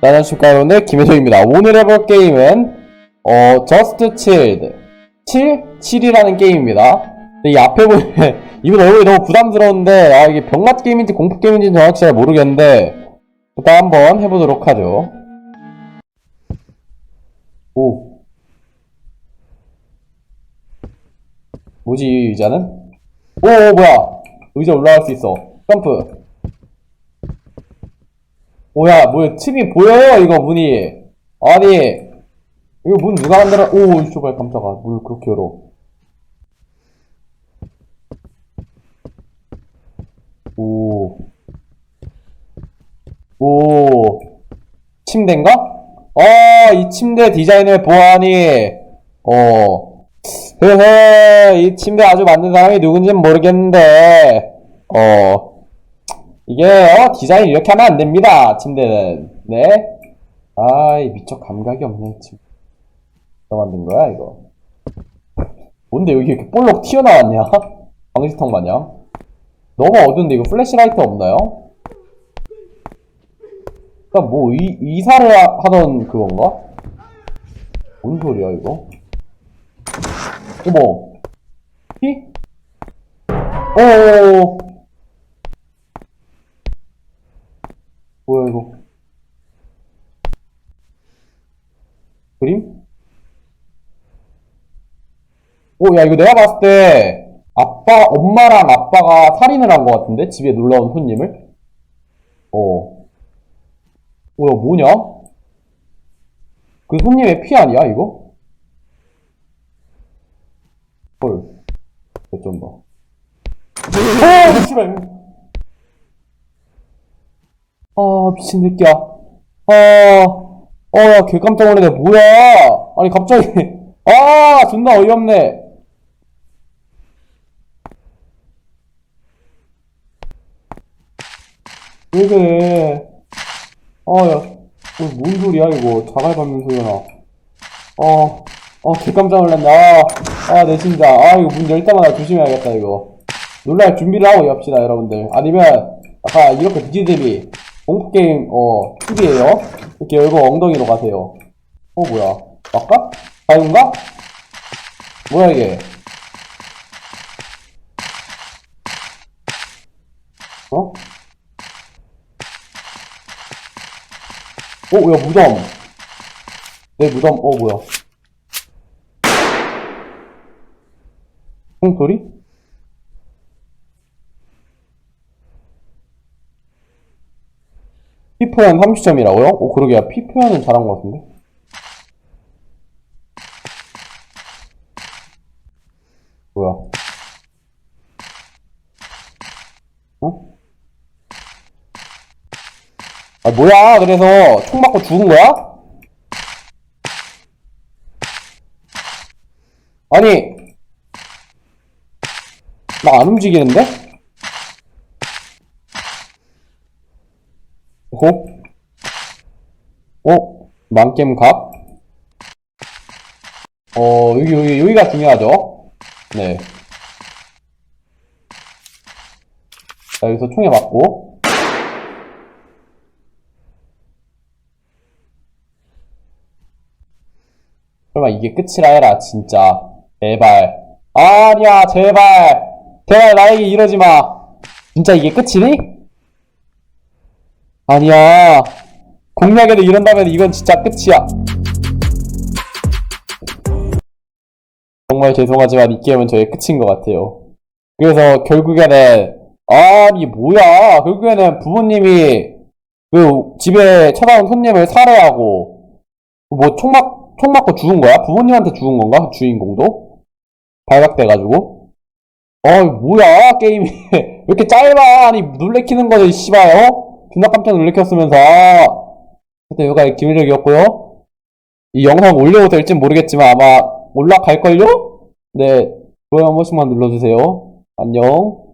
안녕하십니까 오늘 김혜정입니다. 오늘 해볼 게임은 어 저스트 칠드 7? 7이라는 게임입니다. 근데 이 앞에 보면 이분 얼굴이 너무 부담스러운데 아 이게 병맛 게임인지 공포 게임인지 정확히 잘 모르겠는데 일단 한번 해보도록 하죠. 오. 뭐지 이 의자는? 오 뭐야. 의자 올라갈 수 있어. 점프 뭐야, 뭐야, 팁이 보여요, 이거 문이. 아니, 이거 문 누가 만들어, 오, 이쪽발 깜짝아. 문을 그렇게 열어. 오. 오. 침대인가? 아, 이 침대 디자인을 보아하니, 어. 헤헤, 이 침대 아주 만든 사람이 누군지는 모르겠는데, 어. 이게 어 디자인 이렇게 하면 안 됩니다 침대는. 네. 아이 미처 감각이 없네 지금. 누가 만든 거야 이거? 뭔데 여기 이렇게 볼록 튀어나왔냐? 방지턱 마냥. 너무 어두운데 이거 플래시라이트 없나요? 그니까 뭐 이, 이사를 하- 하던 그건가? 뭔 소리야 이거? 어머. 피? 오오오 뭐야 이거? 그림? 오 야 이거 내가 봤을 때 아빠 엄마랑 아빠가 살인을 한 것 같은데? 집에 놀러온 손님을? 어. 뭐야 뭐냐? 그 손님의 피 아니야 이거? 헐. 어쩐다 어 씨발 아, 미친 새끼야. 아, 어, 야, 개 깜짝 놀라네. 뭐야? 아니, 갑자기. 아, 존나 어이없네. 왜 그래? 아, 야, 이거 뭔 소리야, 이거. 자갈 밟는 소리가 나. 어, 어, 개 깜짝 놀랐네. 아, 아, 내 심장. 아, 이거 문 열 때마다 조심해야겠다, 이거. 놀랄 준비를 하고 합시다, 여러분들. 아니면, 아까 이렇게 BGDB, 공포게임, 어, TV에요. 이렇게 열고 엉덩이로 가세요. 어, 뭐야. 맞까? 아닌가? 뭐야, 이게. 어? 어, 야, 무덤. 내 무덤, 어, 뭐야. 총소리? 피 표현 30점이라고요? 오, 그러게요. 피 표현은 잘한 것 같은데? 뭐야? 어? 아, 뭐야? 그래서 총 맞고 죽은 거야? 아니, 나 안 움직이는데? 어? 어? 망겜 각? 어, 여기, 여기, 여기가 중요하죠? 네. 자, 여기서 총에 맞고. 설마 이게 끝이라 해라, 진짜. 제발. 아니야, 제발. 제발 나에게 이러지 마. 진짜 이게 끝이니? 아니야. 공략에도 이런다면 이건 진짜 끝이야. 정말 죄송하지만 이 게임은 저의 끝인 것 같아요. 그래서 결국에는 아니 뭐야 결국에는 부모님이 그 집에 찾아온 손님을 살해하고 뭐 총 맞, 총 맞고 죽은 거야? 부모님한테 죽은 건가? 주인공도? 발각돼가지고 어 뭐야 게임이 왜 이렇게 짧아 아니 놀래키는 거지 씨발 어? 존나 깜짝 놀래켰으면서 하여튼 여기가 김일력이었고요. 이 영상 올려도 될지 모르겠지만 아마 올라갈걸요? 네 좋아요 한 번씩만 눌러주세요. 안녕